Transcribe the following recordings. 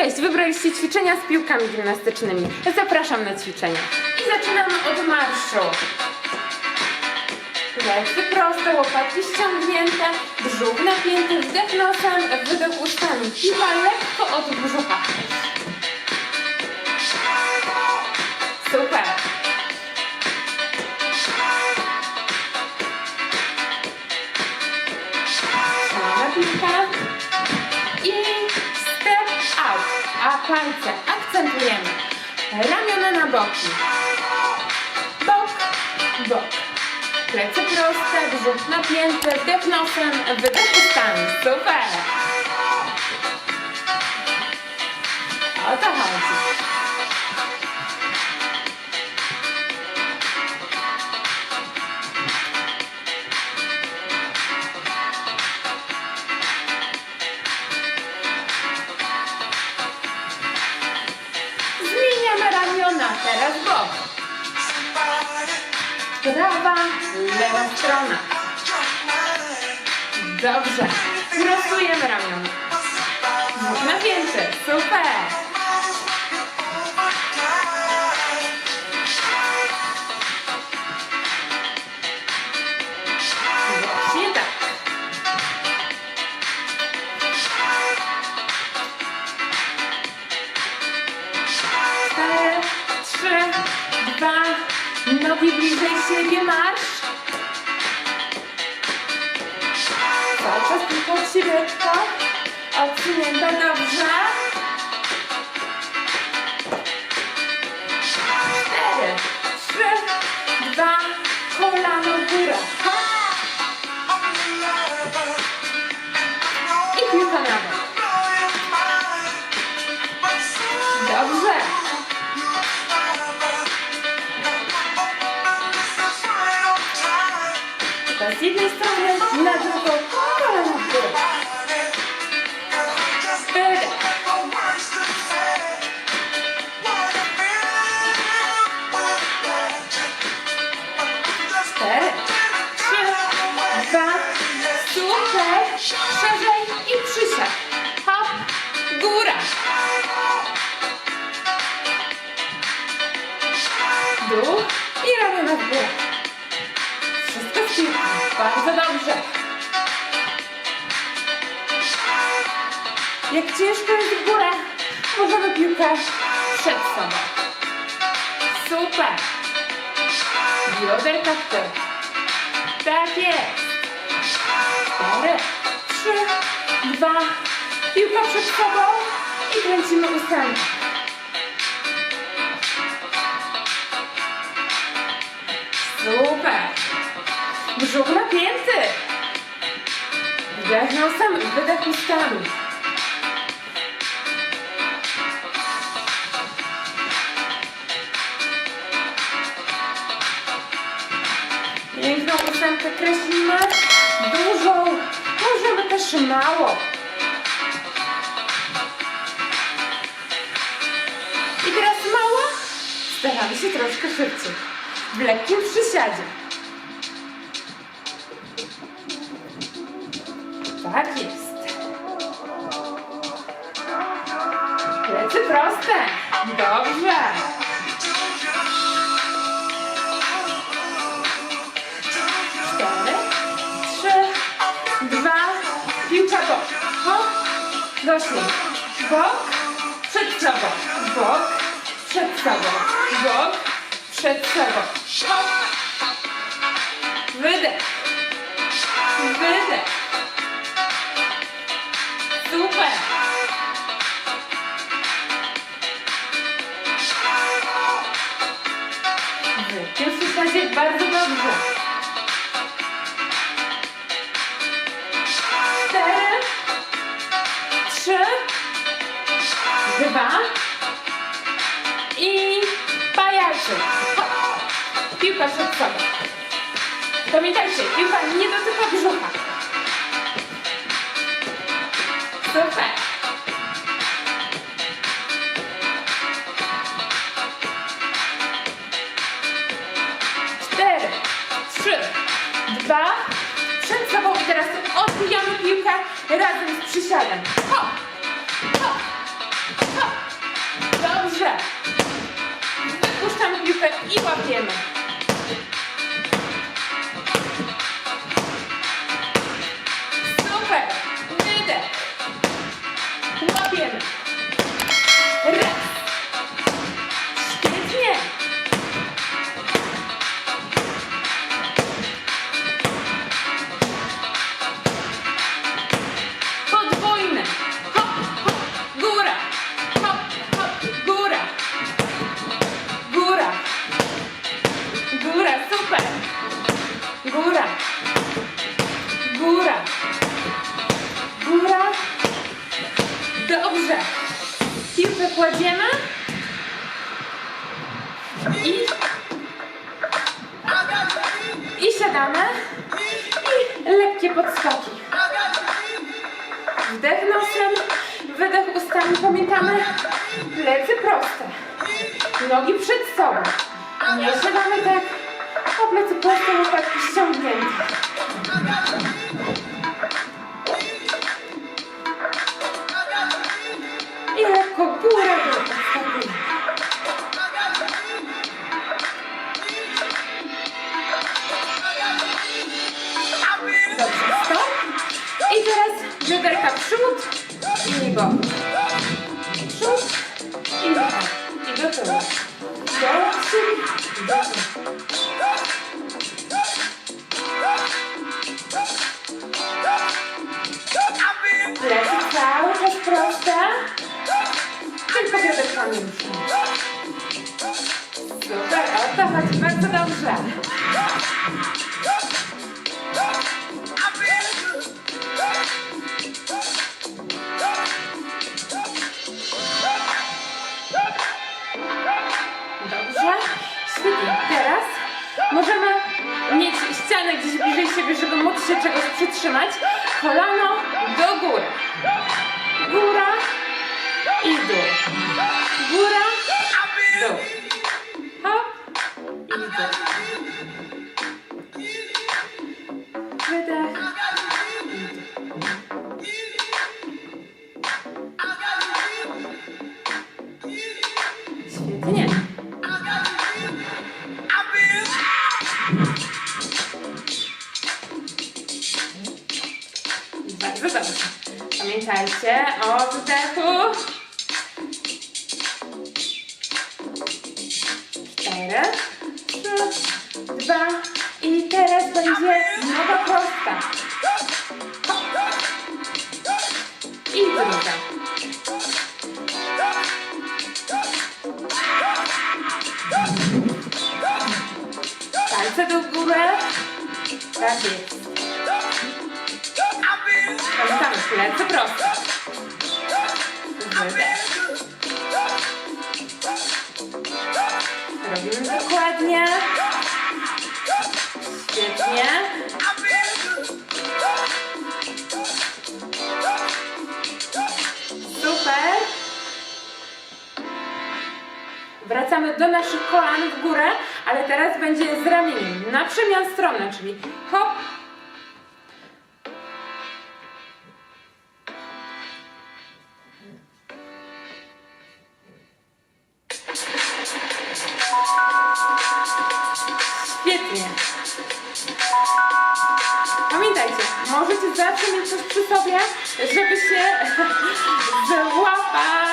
Cześć, wybraliście ćwiczenia z piłkami gimnastycznymi. Zapraszam na ćwiczenia. I zaczynamy od marszu. Plecy proste, łopatki ściągnięte, brzuch napięty, wdech nosem, wydech ustami. Piła lekko od brzucha. Super. Palce akcentujemy. Ramiona na boki. Bok, bok. Plecy proste, brzuch napięty, wdech nosem, wydech ustami. Super. Lewa strona. Dobrze. Prostujemy ramiona. Brzuch napięty. Super. Tak. Trzy, dwa, nogi bliżej siebie, marsz. Czas tylko od siebie lekko. Odsunięte, dobrze. Cztery, trzy, dwa, kolano w górę. I piłka na. Dobrze. To z jednej strony na drugą szerzej i przysiad. Hop, góra. Dół i ramiona w górę. Wszystko piłką. Bardzo dobrze. Jak ciężko jest w górę, możemy piłkę przed sobą. Super. Bioderka w tył. Tak jest. Cztery, trzy, dwa, piłka przed sobą i kręcimy ustami. Super. Brzuch napięty. Wdech nosem, wydech ustami. Piękną ósemkę kreślimy. Dużą. Możemy też mało. I teraz mała. Staramy się troszkę szybciej. W lekkim przysiadzie. Tak jest. Plecy proste. Dobrze. Bok. Doszli. Bok, przed sobą. Bok, przed sobą. Bok, przed sobą. Hop. Wydech. Wydech. Super. Dwa i. Hop. Piłka przed sobą. Pamiętajcie, piłka nie dotyka brzucha. Super. Cztery, trzy, dwa, przed sobą i teraz odbijamy piłkę razem z przysiadem. Hop. Dobrze. Wypuszczamy piłkę i łapiemy. Piłkę kładziemy. I... I siadamy. I lekkie podskoki. Wdech nosem, wydech ustami. Pamiętamy, plecy proste. Nogi przed sobą. Nie siadamy tak, a plecy proste, łopatki ściągnięte. Plecy cały czas proste. Tylko bioderkami ruszamy. Super, o to chodzi bardzo. Dobrze, możemy mieć ścianę gdzieś bliżej siebie, żeby móc się czegoś przytrzymać. Kolano do góry. Góra i dół. Góra, dół. Dwa i teraz będzie noga prosta. I druga. Palce do góry. Tak jest. Pamiętamy, plecy proste. Wydech. Robimy dokładnie. Do naszych kolan w górę, ale teraz będzie z ramieniem na przemian stronę, czyli hop, Świetnie. Pamiętajcie, możecie zawsze mieć coś przy sobie, żeby się złapać.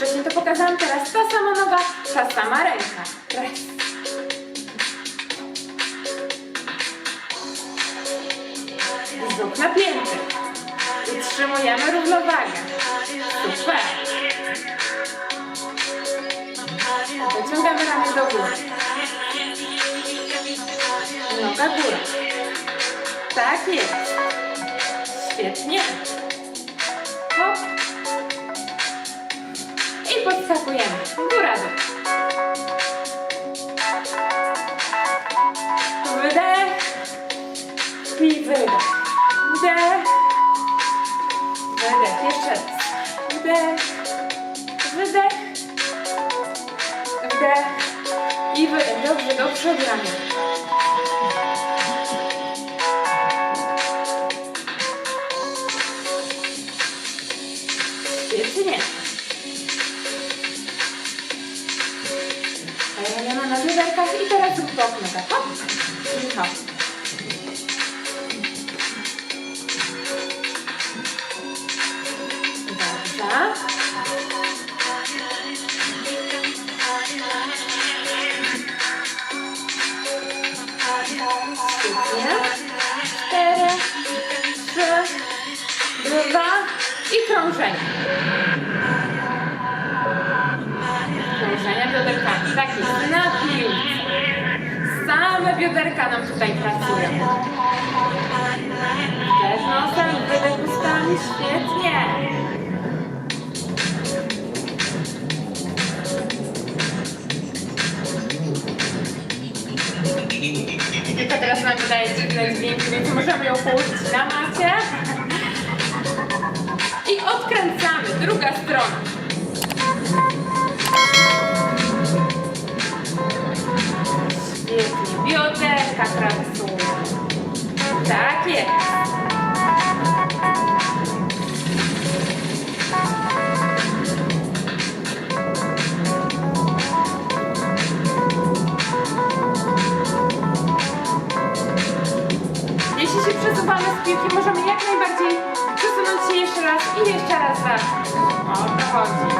Wcześniej to pokazałam, teraz ta sama noga, ta sama ręka. Raz. Napięty. Utrzymujemy równowagę. Super. Wyciągamy ramię do góry. Noga góra. Tak jest. Świetnie. Hop. I podskakujemy. Góra dół. Wydech. I wydech. Wdech. Wydech. Jeszcze raz. Wdech. Wydech. Wdech. przodu ramię. Teraz zrób bok noga. Hop. I Same bioderka nam tutaj pracują. Wdech nosem, wydech ustami. Świetnie. Tylko teraz nam wydaje dziwne dźwięki, więc możemy ją położyć na macie. I odkręcamy. Druga strona. Piłki, możemy jak najbardziej przesunąć się jeszcze raz i jeszcze raz raz. O to chodzi.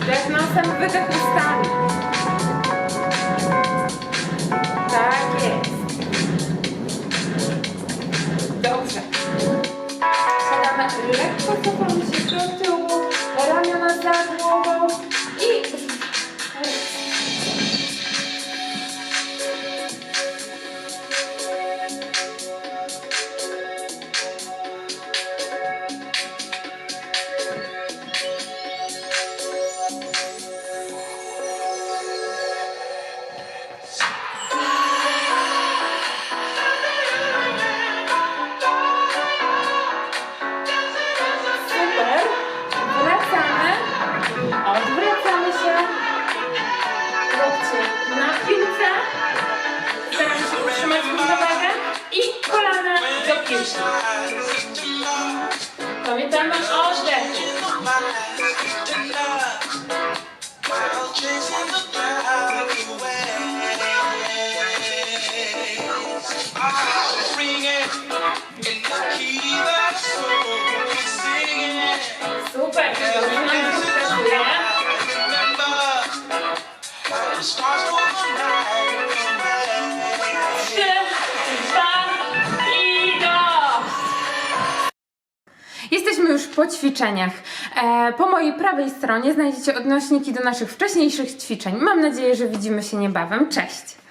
Wdech nosem, wydech ustami. Tak jest. Dobrze. Siadamy lekko, cofamy się do tyłu, ramiona za głową po ćwiczeniach. E, po mojej prawej stronie znajdziecie odnośniki do naszych wcześniejszych ćwiczeń. Mam nadzieję, że widzimy się niebawem. Cześć!